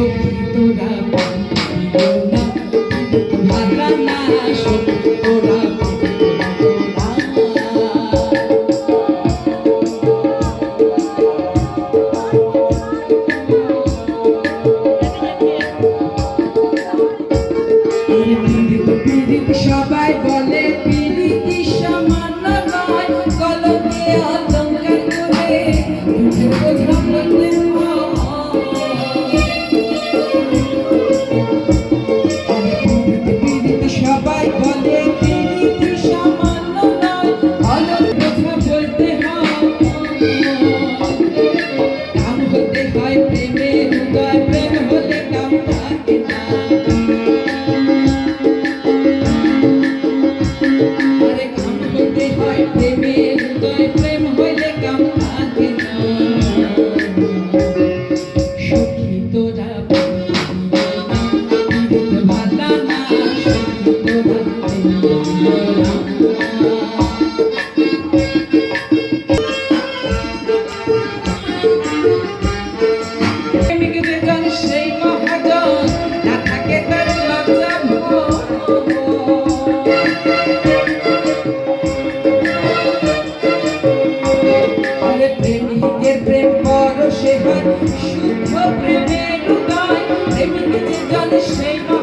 Cristo. থাকে তার লজ্জা ভয়। আরে প্রেমিকের cheio